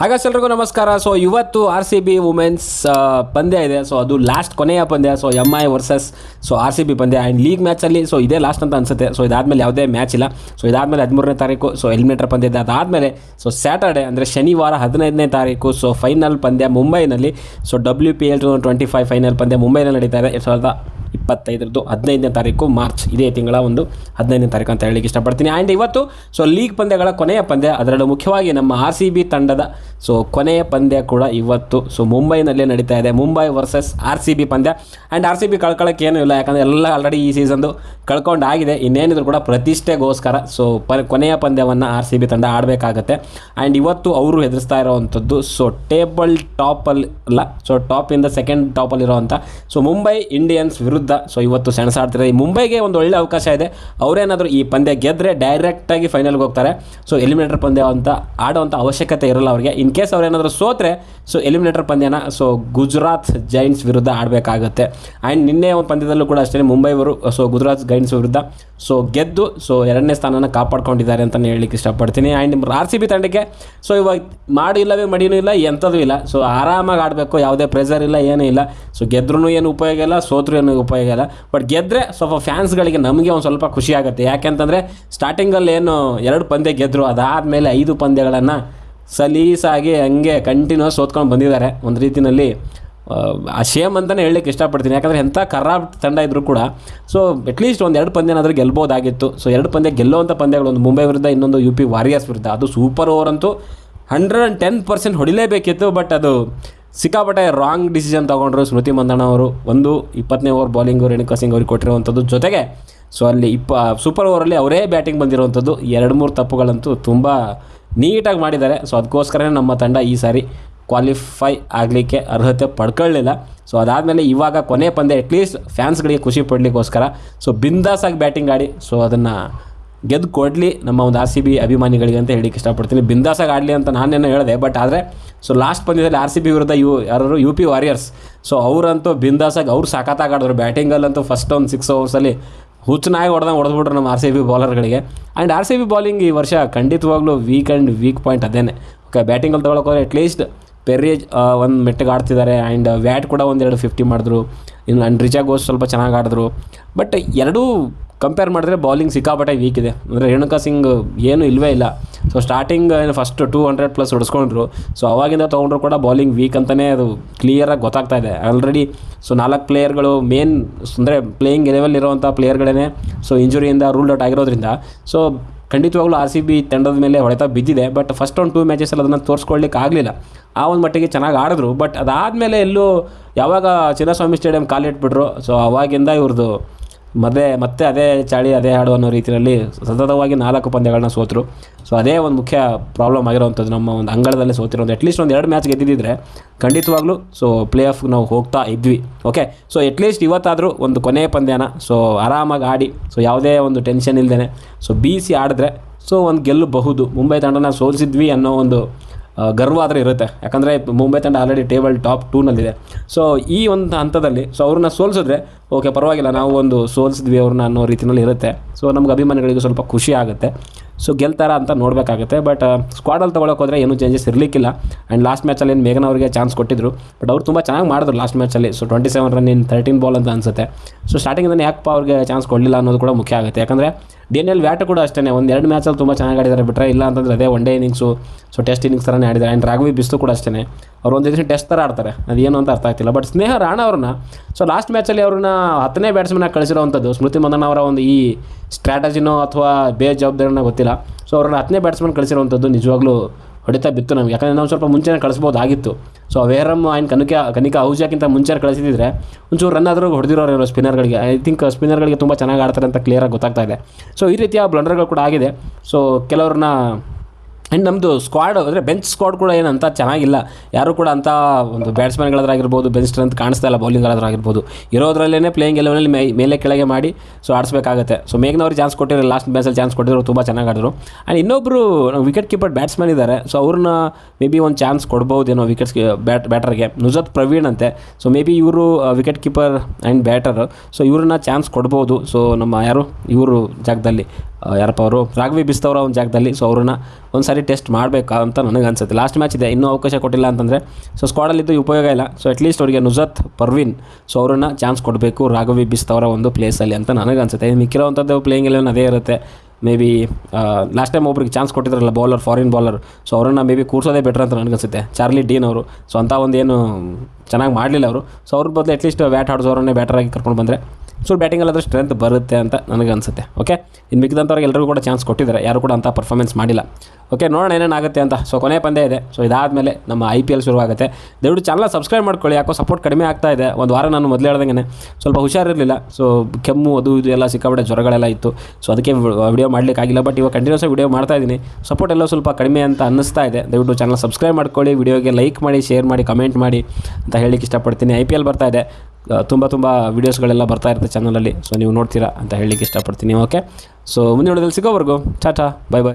ಹಾಗಾದ್ರೆ ಎಲ್ರಿಗೂ ನಮಸ್ಕಾರ. ಸೊ ಇವತ್ತು ಆರ್ ಸಿ ಬಿ ವುಮೆನ್ಸ್ ಪಂದ್ಯ ಇದೆ. ಸೊ ಅದು ಲಾಸ್ಟ್ ಕೊನೆಯ ಪಂದ್ಯ. So M I versus so R C B ಪಂದ್ಯ. ಆ್ಯಂಡ್ ಲೀಗ್ ಮ್ಯಾಚಲ್ಲಿ ಸೊ ಇದೇ ಲಾಸ್ಟ್ ಅಂತ ಅನ್ಸುತ್ತೆ. ಸೊ ಇದಾದಮೇಲೆ ಯಾವುದೇ ಮ್ಯಾಚ್ ಇಲ್ಲ. ಸೊ ಇದಾದಮೇಲೆ ಹದಿಮೂರನೇ ತಾರೀಕು ಸೊ ಎಲಿಮಿನೇಟರ್ ಪಂದ್ಯ ಇದೆ. ಅದಾದಮೇಲೆ ಸೊ ಸ್ಯಾಟರ್ಡೆ ಅಂದರೆ ಶನಿವಾರ ಹದಿನೈದನೇ ತಾರೀಕು ಸೊ ಫೈನಲ್ ಪಂದ್ಯ ಮುಂಬೈನಲ್ಲಿ. So W P L two twenty five final ಪಂದ್ಯ ಮುಂಬೈನಲ್ಲಿ ನಡೀತಾ ಇದೆ. ಎರಡು ಸಾವಿರದ ಇಪ್ಪತ್ತೈದರದ್ದು ಹದಿನೈದನೇ ತಾರೀಕು ಮಾರ್ಚ್, ಇದೇ ತಿಂಗಳ ಒಂದು ಹದಿನೈದನೇ ತಾರೀಕು ಅಂತ ಹೇಳಲಿಕ್ಕೆ ಇಷ್ಟಪಡ್ತೀನಿ. ಆ್ಯಂಡ್ ಇವತ್ತು ಸೊ ಲೀಗ್ ಪಂದ್ಯಗಳ ಕೊನೆಯ ಪಂದ್ಯ, ಅದರಲ್ಲೂ ಮುಖ್ಯವಾಗಿ ನಮ್ಮ ಆರ್ ಸಿ ಬಿ ತಂಡದ ಸೊ ಕೊನೆಯ ಪಂದ್ಯ ಕೂಡ ಇವತ್ತು ಸೊ ಮುಂಬೈನಲ್ಲಿ ನಡೀತಾ ಇದೆ. Mumbai versus R C B ಪಂದ್ಯ. ಆ್ಯಂಡ್ ಆರ್ ಸಿ ಬಿ ಕಳ್ಕೊಳ್ಳೋಕೆ ಏನೂ ಇಲ್ಲ, ಯಾಕಂದರೆ ಎಲ್ಲ ಆಲ್ರೆಡಿ ಈ ಸೀಸನ್ದು ಕಳ್ಕೊಂಡಾಗಿದೆ ಇನ್ನೇನಿದ್ರು ಕೂಡ ಪ್ರತಿಷ್ಠೆಗೋಸ್ಕರ ಸೊ ಪ, ಕೊನೆಯ ಪಂದ್ಯವನ್ನು ಆರ್ ಸಿ ಬಿ ತಂಡ ಆಡಬೇಕಾಗತ್ತೆ. ಆ್ಯಂಡ್ ಇವತ್ತು ಅವರು ಹೆದರಿಸ್ತಾ ಇರೋವಂಥದ್ದು ಸೊ ಟೇಬಲ್ ಟಾಪಲ್ಲಿ ಅಲ್ಲ ಸೊ ಟಾಪಿಂದ ಸೆಕೆಂಡ್ ಟಾಪಲ್ಲಿರೋವಂಥ ಸೊ ಮುಂಬೈ ಇಂಡಿಯನ್ಸ್ ವಿರುದ್ಧ ಸೊ ಇವತ್ತು ಸೆಣಸಾಡ್ತಿದ್ದಾರೆ ಈ ಮುಂಬೈಗೆ ಒಂದು ಒಳ್ಳೆ ಅವಕಾಶ ಇದೆ. ಅವರೇನಾದರೂ ಈ ಪಂದ್ಯ ಗೆದ್ದರೆ ಡೈರೆಕ್ಟಾಗಿ ಫೈನಲ್ಗೆ ಹೋಗ್ತಾರೆ. ಸೊ ಎಲಿಮಿನೇಟರ್ ಪಂದ್ಯ ಅಂತ ಆಡೋವಂಥ ಅವಶ್ಯಕತೆ ಇರಲ್ಲ ಅವರಿಗೆ. ಇನ್ ಕೇಸ್ ಅವರೇನಾದರೂ ಸೋತ್ರೆ ಸೊ ಎಲಿಮಿನೇಟರ್ ಪಂದ್ಯನ ಸೊ ಗುಜರಾತ್ ಜೈಂಟ್ಸ್ ವಿರುದ್ಧ ಆಡಬೇಕಾಗುತ್ತೆ. ಆ್ಯಂಡ್ ನಿನ್ನೆ ಒಂದು ಪಂದ್ಯದಲ್ಲೂ ಕೂಡ ಅಷ್ಟೇ ಮುಂಬೈವರು ಸೊ ಗುಜರಾತ್ ಜೈಂಟ್ಸ್ ವಿರುದ್ಧ ಸೊ ಗೆದ್ದು ಸೊ ಎರಡನೇ ಸ್ಥಾನನ ಕಾಪಾಡ್ಕೊಂಡಿದ್ದಾರೆ ಅಂತಲೇ ಹೇಳಲಿಕ್ಕೆ ಇಷ್ಟಪಡ್ತೀನಿ. ಆ್ಯಂಡ್ ಆರ್ ಸಿ ಬಿ ತಂಡಕ್ಕೆ ಸೊ ಇವಾಗ ಮಾಡಿ ಇಲ್ಲವೇ ಮಡಿನೂ ಇಲ್ಲ ಎಂಥದ್ದು ಇಲ್ಲ. ಸೊ ಆರಾಮಾಗಿ ಆಡಬೇಕು, ಯಾವುದೇ ಪ್ರೆಷರ್ ಇಲ್ಲ, ಏನೂ ಇಲ್ಲ. ಸೊ ಗೆದ್ರೂ ಏನು ಉಪಯೋಗ ಇಲ್ಲ ಸೋತ್ರೂ ಏನು ಉಪಯೋಗ ಇಲ್ಲ. ಬಟ್ ಗೆದ್ದರೆ ಸ್ವಲ್ಪ ಫ್ಯಾನ್ಸ್ಗಳಿಗೆ ನಮಗೆ ಒಂದು ಸ್ವಲ್ಪ ಖುಷಿ ಆಗುತ್ತೆ. ಯಾಕೆಂತಂದರೆ ಸ್ಟಾರ್ಟಿಂಗಲ್ಲಿ ಏನು ಎರಡು ಪಂದ್ಯ ಗೆದ್ದರು ಅದಾದಮೇಲೆ ಐದು ಪಂದ್ಯಗಳನ್ನು ಸಲೀಸಾಗಿ ಹಂಗೆ ಕಂಟಿನ್ಯೂಸ್ ಸೋತ್ಕೊಂಡು ಬಂದಿದ್ದಾರೆ. ಒಂದು ರೀತಿಯಲ್ಲಿ ಆ ಶೇಮ್ ಅಂತಲೇ ಹೇಳಲಿಕ್ಕೆ ಇಷ್ಟಪಡ್ತೀನಿ. ಯಾಕಂದರೆ ಎಂಥ ಖರಾಬ್ ತಂಡ ಇದ್ದರೂ ಕೂಡ ಸೊ ಅಟ್ಲೀಸ್ಟ್ ಒಂದು ಎರಡು ಪಂದ್ಯನಾದರೂ ಗೆಲ್ಬೋದಾಗಿತ್ತು. ಸೊ ಎರಡು ಪಂದ್ಯ ಗೆಲ್ಲುವಂಥ ಪಂದ್ಯಗಳು ಒಂದು ಮುಂಬೈ ವಿರುದ್ಧ, ಇನ್ನೊಂದು ಯು ಪಿ ವಾರಿಯರ್ಸ್ ವಿರುದ್ಧ. ಅದು ಸೂಪರ್ ಓವರ್ ಅಂತೂ ಹಂಡ್ರೆಡ್ ಆ್ಯಂಡ್ ಟೆನ್ ಪರ್ಸೆಂಟ್ ಹೊಡಿಲೇಬೇಕಿತ್ತು ಬಟ್ ಅದು ಸಿಕ್ಕಾಪಟ್ಟೆ ರಾಂಗ್ ಡಿಸಿಷನ್ ತೊಗೊಂಡ್ರು ಸ್ಮೃತಿ ಮಂದಣ್ಣ ಅವರು. ಒಂದು, ಇಪ್ಪತ್ತನೇ ಓವರ್ ಬಾಲಿಂಗು ರೇಣುಕಾ ಸಿಂಗ್ ಅವ್ರಿಗೆ ಕೊಟ್ಟಿರುವಂಥದ್ದು. ಜೊತೆಗೆ ಸೊ ಅಲ್ಲಿ ಇಪ್ಪ ಸೂಪರ್ ಓವರಲ್ಲಿ ಅವರೇ ಬ್ಯಾಟಿಂಗ್ ಬಂದಿರುವಂಥದ್ದು. ಎರಡು, ಮೂರು ತಪ್ಪುಗಳಂತೂ ತುಂಬ ನೀಟಾಗಿ ಮಾಡಿದ್ದಾರೆ. ಸೊ ಅದಕ್ಕೋಸ್ಕರನೇ ನಮ್ಮ ತಂಡ ಈ ಸಾರಿ ಕ್ವಾಲಿಫೈ ಆಗಲಿಕ್ಕೆ ಅರ್ಹತೆ ಪಡ್ಕೊಳ್ಳಿಲ್ಲ. ಸೊ ಅದಾದಮೇಲೆ ಇವಾಗ ಕೊನೆ ಪಂದ್ಯ ಅಟ್ಲೀಸ್ಟ್ ಫ್ಯಾನ್ಸ್ಗಳಿಗೆ ಖುಷಿ ಪಡಲಿಕ್ಕೋಸ್ಕರ. ಸೊ ಬಿಂದಾಸಾಗಿ ಬ್ಯಾಟಿಂಗ್ ಆಡಿ. ಸೊ ಅದನ್ನು ಗೆದ್ದು ಕೊಡಲಿ ನಮ್ಮ ಒಂದು ಆರ್ ಸಿ ಬಿ ಅಭಿಮಾನಿಗಳಿಗೆ ಅಂತ ಹೇಳಿಕ್ಕೆ ಇಷ್ಟಪಡ್ತೀನಿ ಬಿಂದಾಸಾಗಿ ಆಡಲಿ ಅಂತ ನಾನೇನೋ ಹೇಳಿದೆ ಬಟ್ ಆದರೆ ಸೊ ಲಾಸ್ಟ್ ಪಂದ್ಯದಲ್ಲಿ ಆರ್ ಸಿ ಬಿ ವಿರುದ್ಧ ಯು ಯಾರು ಯು ಪಿ ವಾರಿಯರ್ಸ್ ಸೊ ಅವರಂತೂ ಬಿಂದಾಸಾಗಿ ಅವ್ರು ಸಖತ್ತಾಗಿ ಆಡಿದ್ರು ಬ್ಯಾಟಿಂಗಲ್ಲಂತೂ ಫಸ್ಟ್ ಒಂದು ಸಿಕ್ಸ್ ಓವರ್ಸಲ್ಲಿ ಹುಚ್ಚನಾಗಿ ಹೊಡೆದಂಗೆ ಹೊಡೆದ್ಬಿಟ್ರು ನಮ್ಮ R C B ಬಾಲರ್ಗಳಿಗೆ and R C B bowling ಈ ವರ್ಷ ಖಂಡಿತವಾಗ್ಲೂ ವೀಕ್ ಆ್ಯಂಡ್ ವೀಕ್ ಪಾಯಿಂಟ್ ಅದೇನೆ. ಓಕೆ ಬ್ಯಾಟಿಂಗಲ್ಲಿ ತೊಗೊಳಕೋದ್ರೆ ಅಟ್ಲೀಸ್ಟ್ ಪೆರೇಜ್ ಒಂದು ಮೆಟ್ಟಿಗೆ ಆಡ್ತಿದ್ದಾರೆ ಆ್ಯಂಡ್ ವ್ಯಾಟ್ ಕೂಡ ಒಂದೆರಡು ಫಿಫ್ಟಿ ಮಾಡಿದ್ರು. ಇನ್ನು ಆ್ಯಂಡ್ ರಿಚಾ ಗೋಸ್ ಸ್ವಲ್ಪ ಚೆನ್ನಾಗಿ ಆಡಿದ್ರು. ಬಟ್ ಎರಡೂ ಕಂಪೇರ್ ಮಾಡಿದ್ರೆ ಬೌಲಿಂಗ್ ಸಿಕ್ಕಾಪಟ್ಟೆ ವೀಕ್ ಇದೆ. ಅಂದರೆ ರೇಣುಕಾ ಸಿಂಗ್ ಏನೂ ಇಲ್ಲವೇ ಇಲ್ಲ. So starting first two hundred plus ಹೊಡೆಸ್ಕೊಂಡ್ರು. So ಅವಾಗಿಂದ ತೊಗೊಂಡ್ರು ಕೂಡ ಬೌಲಿಂಗ್ ವೀಕ್ ಅಂತಲೇ ಅದು ಕ್ಲಿಯರಾಗಿ ಗೊತ್ತಾಗ್ತಾ ಇದೆ. ಆಲ್ರೆಡಿ ಸೊ ನಾಲ್ಕು ಪ್ಲೇಯರ್ಗಳು ಮೇನ್ ಅಂದರೆ ಪ್ಲೇಯಿಂಗ್ ಲೆವೆಲ್ ಇರುವಂಥ ಪ್ಲೇಯರ್ಗಳೇ ಸೊ ಇಂಜುರಿಯಿಂದ ರೂಲ್ಡ್ ಔಟ್ ಆಗಿರೋದ್ರಿಂದ. ಸೊ ಖಂಡಿತವಾಗ್ಲೂ ಆರ್ ಸಿ ಬಿ ತಂಡದ ಮೇಲೆ ಹೊಡೆತ ಬಿದ್ದಿದೆ. ಬಟ್ ಫಸ್ಟ್ ಒಂದು ಟೂ ಮ್ಯಾಚಸಲ್ಲಿ ಅದನ್ನು ತೋರಿಸ್ಕೊಳ್ಳಿಕ್ಕೆ ಆಗಲಿಲ್ಲ. ಆ ಒಂದು ಮಟ್ಟಿಗೆ ಚೆನ್ನಾಗಿ ಆಡಿದ್ರು. ಬಟ್ ಅದಾದಮೇಲೆ ಎಲ್ಲೂ ಯಾವಾಗ ಚಿನ್ನಸ್ವಾಮಿ ಸ್ಟೇಡಿಯಂ ಕಾಲಿಟ್ಬಿಟ್ರು ಸೊ ಅವಾಗಿಂದ ಇವ್ರದ್ದು ಮದೇ, ಮತ್ತೆ ಅದೇ ಚಾಳಿ, ಅದೇ ಹಾಡು ಅನ್ನೋ ರೀತಿಯಲ್ಲಿ ಸತತವಾಗಿ ನಾಲ್ಕು ಪಂದ್ಯಗಳನ್ನ ಸೋತರು. ಸೊ ಅದೇ ಒಂದು ಮುಖ್ಯ ಪ್ರಾಬ್ಲಮ್ ಆಗಿರೋವಂಥದ್ದು ನಮ್ಮ ಒಂದು ಅಂಗಳದಲ್ಲಿ ಸೋತಿರೋದು. ಅಟ್ಲೀಸ್ಟ್ ಒಂದು ಎರಡು ಮ್ಯಾಚ್ ಗೆದ್ದಿದ್ದರೆ ಖಂಡಿತವಾಗ್ಲೂ ಸೊ ಪ್ಲೇ ಆಫ್ ನಾವು ಹೋಗ್ತಾ ಇದ್ವಿ. ಓಕೆ ಸೊ ಅಟ್ಲೀಸ್ಟ್ ಇವತ್ತಾದರೂ ಒಂದು ಕೊನೆಯ ಪಂದ್ಯನ ಸೊ ಆರಾಮಾಗಿ ಆಡಿ ಸೊ ಯಾವುದೇ ಒಂದು ಟೆನ್ಷನ್ ಇಲ್ಲದೇ ಸೊ ಬೀಸಿ ಆಡಿದ್ರೆ ಸೊ ಒಂದು ಗೆಲ್ಲಬಹುದು. ಮುಂಬೈ ತಂಡನ ಸೋಲಿಸಿದ್ವಿ ಅನ್ನೋ ಒಂದು ಗರ್ವ ಆದರೆ ಇರುತ್ತೆ. ಯಾಕಂದರೆ ಮುಂಬೈ ತಂಡ ಆಲ್ರೆಡಿ ಟೇಬಲ್ ಟಾಪ್ ಟೂನಲ್ಲಿದೆ ಸೊ ಈ ಒಂದು ಹಂತದಲ್ಲಿ ಸೊ ಅವ್ರನ್ನ ಸೋಲಿಸಿದ್ರೆ ಓಕೆ ಪರವಾಗಿಲ್ಲ, ನಾವು ಒಂದು ಸೋಲಿಸಿದ್ವಿ ಅವ್ರನ್ನ ಅನ್ನೋ ರೀತಿಯಲ್ಲಿ ಇರುತ್ತೆ. ಸೊ ನಮ್ಗೆ ಅಭಿಮಾನಿಗಳಿಗೆ ಸ್ವಲ್ಪ ಖುಷಿ ಆಗುತ್ತೆ. ಸೊ ಗೆಲ್ತಾರ ಅಂತ ನೋಡಬೇಕಾಗುತ್ತೆ ಬಟ್ ಸ್ಕ್ವಾಡಲ್ಲಿ ತೊಗೊಳಕ್ಕೆ ಹೋದರೆ ಏನೂ ಚೇಂಜಸ್ ಇರಲಿಕ್ಕಿಲ್ಲ. ಆ್ಯಂಡ್ ಲಾಸ್ಟ್ ಮ್ಯಾಚಲ್ಲಿ ಏನು ಮೇಘನ ಅವರಿಗೆ ಚಾನ್ಸ್ ಕೊಟ್ಟಿದ್ರು. ಬಟ್ ಅವ್ರು ತುಂಬ ಚೆನ್ನಾಗಿ ಮಾಡಿದ್ರು last ಮ್ಯಾಚಲ್ಲಿ so twenty seven run in thirteen ball ಅಂತ ಅನಿಸುತ್ತೆ. ಸೊ ಸ್ಟಾರ್ಟಿಂಗಿಂದ ಯಾಕಪ್ಪ ಅವ್ರಿಗೆ ಚಾನ್ಸ್ ಕೊಡಲಿಲ್ಲ ಅನ್ನೋದು ಕೂಡ ಮುಖ್ಯ ಆಗುತ್ತೆ. ಯಾಕಂದರೆ ಡಿ ಎನ್ ಎಲ್ ವ್ಯಾಟ್ ಕೂಡ ಅಷ್ಟೇ ಒಂದು ಎರಡು ಮ್ಯಾಚಲ್ಲಿ ತುಂಬ ಚೆನ್ನಾಗಿ ಆಡಿದ್ದಾರೆ ಬಿಟ್ಟರೆ ಇಲ್ಲ ಅಂತಂದರೆ ಅದೇ one day innings so test innings ಥರನೇ ಆಡಿದ್ದಾರೆ ಆ್ಯಂಡ್ ರಾಘವಿ ಬಿಸ್ತು ಕೂಡ ಅಷ್ಟೇ ಅವ್ರು ಒಂದು ದಿನ ಟೆಸ್ಟ್ ಥರ ಆಡ್ತಾರೆ. ಅದೇನು ಅಂತ ಅರ್ಥ ಆಗ್ತಿಲ್ಲ. ಬಟ್ ಸ್ನೇಹ ರಾಣ ಅವ್ರನ್ನ ಸೊ ಲಾಸ್ಟ್ ಮ್ಯಾಚಲ್ಲಿ ಅವ್ರನ್ನ ಹತ್ತನೇ ಬ್ಯಾಟ್ಸ್ಮನ್ನಾಗಿ ಕಳಿಸಿರೋವಂಥದ್ದು ಸ್ಮೃತಿ ಮಂದಣ್ಣ ಅವರ ಒಂದು ಈ ಸ್ಟ್ರಾಟಜಿನೋ ಅಥವಾ ಬೇಜವಾಬ್ದಾರಿನೋ ಗೊತ್ತಿಲ್ಲ. ಸೊ ಅವ್ರನ್ನ ಹತ್ತನೇ ಬ್ಯಾಟ್ಸ್ಮನ್ ಕಳಿಸಿರುವಂಥದ್ದು ನಿಜವಾಗ್ಲೂ ಹೊಡಿತಾ ಬಿತ್ತು ನಮ್ಗೆ. ಯಾಕಂದರೆ ನಾವು ಸ್ವಲ್ಪ ಮುಂಚೆನೇ ಕಳಿಸ್ಬೋದಾಗಿತ್ತು. ಸೊ ಅವೇರಮ್ ಆ್ಯಂಡ್ ಕನಕ, ಕನಿಕಾ ಅಹುಜಾಕ್ಕಿಂತ ಮುಂಚೆ ಕಳಿಸಿದ್ರೆ ಒಂಚೂರು ರನ್ ಆದರೂ ಹೊಡೆದಿರೋರು ಸ್ಪಿನ್ನರ್ಗಳಿಗೆ ಐ ಥಿಂಕ್ ಸ್ಪಿನ್ನರ್ಗಳಿಗೆ ತುಂಬ ಚೆನ್ನಾಗಿ ಆಡ್ತಾರೆ ಅಂತ ಕ್ಲಿಯರಾಗಿ ಗೊತ್ತಾಗ್ತಾ ಇದೆ. ಸೊ ಈ ರೀತಿಯ ಬ್ಲಂಡರ್ಗಳು ಕೂಡ ಆಗಿದೆ. ಸೊ ಕೆಲವ್ರನ್ನ ಆ್ಯಂಡ್ ನಮ್ಮದು ಸ್ಕ್ವಾಡ್ ಅಂದರೆ ಬೆಂಚ್ ಸ್ಕ್ವಾಡ್ ಕೂಡ ಏನು ಅಂತ ಚೆನ್ನಾಗಿಲ್ಲ. ಯಾರು ಕೂಡ ಅಂತ ಒಂದು ಬ್ಯಾಟ್ಸ್ಮನ್ಗಳಾದ್ರಾಗಿರ್ಬೋದು ಬೆಂಚ್ ಸ್ಟ್ರೆಂತ್ ಕಾಣಿಸ್ತಾ ಇಲ್ಲ ಬೌಲಿಂಗ್ಗಳಾಗಿರ್ಬೋದು ಇರೋದ್ರಲ್ಲೇ ಪ್ಲೇಯಿಂಗ್ ಎಲೆವನಲ್ಲಿ ಮೇ, ಮೇಲೆ ಕೆಳಗೆ ಮಾಡಿ ಸೊ ಆಡಿಸ್ಬೇಕಾಗುತ್ತೆ. ಸೊ ಮೇಘ್ನವ್ರಿಗೆ ಚಾನ್ಸ್ ಕೊಟ್ಟಿರೋ ಲಾಸ್ಟ್ ಮ್ಯಾಚಲ್ಲಿ ಚಾನ್ಸ್ ಕೊಟ್ಟಿದ್ರು, ತುಂಬ ಚೆನ್ನಾಗಿ ಆಡಿದ್ರು. ಆ್ಯಂಡ್ ಇನ್ನೊಬ್ಬರು ವಿಕೆಟ್ ಕೀಪರ್ ಬ್ಯಾಟ್ಸ್ಮನ್ ಇದ್ದಾರೆ. ಸೊ ಅವ್ರನ್ನ ಮೇ ಬಿ ಒಂದು ಚಾನ್ಸ್ ಕೊಡ್ಬೋದೇನೋ ವಿಕೆಟ್ಸ್ ಬ್ಯಾಟ್ ಬ್ಯಾಟರ್ಗೆ ನುಜತ್ ಪ್ರವೀಣ್ ಅಂತೆ. ಸೊ ಮೇ ಬಿ ಇವರು wicket keeper and batter so ಇವ್ರನ್ನ ಚಾನ್ಸ್ ಕೊಡ್ಬೋದು. ಸೊ ನಮ್ಮ ಯಾರು? ಇವರು ಜಾಗದಲ್ಲಿ. ಯಾರಪ್ಪ ಅವರು? ರಾಘವಿ ಬಿಸ್ತವ್ರ ಒಂದು ಜಾಗದಲ್ಲಿ. ಸೊ ಅವ್ರನ್ನ ಒಂದು ಸಾರಿ ಸಾರಿ ಟೆಸ್ಟ್ ಮಾಡಬೇಕಾ ಅಂತ ನನಗೆ ಅನ್ಸುತ್ತೆ. ಲಾಸ್ಟ್ ಮ್ಯಾಚ್ ಇದೆ, ಇನ್ನೂ ಅವಕಾಶ ಕೊಟ್ಟಿಲ್ಲ ಅಂತಂದರೆ ಸೊ ಸ್ಕ್ವಾಡಲ್ಲಿದ್ದು ಉಪಯೋಗ ಇಲ್ಲ. ಸೊ ಅಟ್ಲೀಸ್ಟ್ ಅವರಿಗೆ ನುಜತ್ ಪರ್ವಿನ್ ಸೊ ಅವರನ್ನು ಚಾನ್ಸ್ ಕೊಡಬೇಕು, ರಾಘವಿ ಬಿಸ್ತವರ ಒಂದು ಪ್ಲೇಸಲ್ಲಿ ಅಂತ ನನಗೆ ಅನ್ಸುತ್ತೆ. ಮಿಕ್ಕಿರೋವಂಥದ್ದು ಪ್ಲೇಯಿಂಗ್ ಎಲೆವನ್ ಅದೇ ಇರುತ್ತೆ. ಮೇ ಬಿ ಲಾಸ್ಟ್ ಟೈಮ್ ಒಬ್ರಿಗೆ ಚಾನ್ಸ್ ಕೊಟ್ಟಿದ್ರಲ್ಲ ಬೌಲರ್ ಫಾರಿನ್ ಬೌಲರ್ ಸೊ ಅವರನ್ನು ಮೇ ಬಿ ಕೂರ್ಸೋದೇ ಬೆಟರ್ ಅಂತ ನನಗನ್ಸುತ್ತೆ ಚಾರ್ಲಿ ಡೀನ್ ಅವರು ಸೊ ಅಂಥ ಒಂದು ಏನು ಚೆನ್ನಾಗಿ ಮಾಡಲಿಲ್ಲ ಅವರು. ಸೊ ಅವ್ರ ಬದಲು ಅಟ್ಲೀಸ್ಟ್ ಬ್ಯಾಟ್ ಆಡಿಸೋರನ್ನೇ ಬ್ಯಾಟರಾಗಿ ಕರ್ಕೊಂಡು ಬಂದರೆ ಸೊ ಬ್ಯಾಟಿಂಗಲ್ಲಾದರೂ ಸ್ಟ್ರೆಂತ್ ಬರುತ್ತೆ ಅಂತ ನನಗೆ ಅನಿಸುತ್ತೆ ಓಕೆ ಇನ್ನು ಮಿಕ್ಕಿದಂಥವ್ರಿಗೆ ಎಲ್ಲರಿಗೂ ಕೂಡ ಚಾನ್ಸ್ ಕೊಟ್ಟಿದ್ದಾರೆ, ಯಾರು ಕೂಡ ಅಂಥ ಪರ್ಫಾರ್ಮೆನ್ಸ್ ಮಾಡಿಲ್ಲ ಓಕೆ ನೋಡೋಣ ಏನೇನಾಗುತ್ತೆ ಅಂತ. ಸೊ ಕೊನೆ ಪಂದ್ಯ ಇದೆ. ಸೊ ಇದಾದಮೇಲೆ ನಮ್ಮ ಐ ಪಿ ಎಲ್ ಶುರುವಾಗುತ್ತೆ. ದಯವಿಟ್ಟು ಚಾನಲ್ ಸಬ್ಸ್ಕ್ರೈಬ್ ಮಾಡ್ಕೊಳ್ಳಿ. ಯಾಕೋ ಸಪೋರ್ಟ್ ಕಡಿಮೆ ಆಗ್ತಾ ಇದೆ. ಒಂದು ವಾರ ನಾನು ಮೊದಲು ಹೇಳ್ದಂಗೆ ಸ್ವಲ್ಪ ಹುಷಾರಿರಲಿಲ್ಲ. ಸೊ ಕೆಮ್ಮು ಅದು ಇದು ಎಲ್ಲ ಸಿಕ್ಕಾಪಟ್ಟೆ ಜ್ವರಗಳೆಲ್ಲ ಇತ್ತು. ಸೊ ಅದಕ್ಕೆ ವಿಡಿಯೋ ಮಾಡಲಿಕ್ಕಾಗಿಲ್ಲ ಬಟ್ ಇವಾಗ ಕಂಟಿನ್ಯೂಸ್ ವಿಡಿಯೋ ಮಾಡ್ತಾ ಇದ್ದೀನಿ. ಸಪೋರ್ಟ್ ಎಲ್ಲ ಸ್ವಲ್ಪ ಕಡಿಮೆ ಅಂತ ಅನ್ನಿಸ್ತಾ ಇದೆ. ದಯವಿಟ್ಟು ಚಾನಲ್ ಸಬ್ಸ್ಕ್ರೈಬ್ ಮಾಡ್ಕೊಳ್ಳಿ. ವಿಡಿಯೋಗೆ ಲೈಕ್ ಮಾಡಿ ಶೇರ್ ಮಾಡಿ ಕಮೆಂಟ್ ಮಾಡಿ ಅಂತ ಹೇಳಿಕ್ಕೆ ಇಷ್ಟಪಡ್ತೀನಿ. ಐ ಪಿ ಎಲ್ ಬರ್ತಾ ಇದೆ. ತುಂಬ ತುಂಬ ವೀಡಿಯೋಸ್ಗಳೆಲ್ಲ ಬರ್ತಾ ಇರುತ್ತೆ ಚಾನಲಲ್ಲಿ ಸೊ ನೀವು ನೋಡ್ತೀರಾ ಅಂತ ಹೇಳಲಿಕ್ಕೆ ಇಷ್ಟಪಡ್ತೀನಿ. ಓಕೆ ಸೊ ಮುಂದಿನ ವಿಡಿಯೋದಲ್ಲಿ ಸಿಗೋವರೆಗೂ. Tata bye bye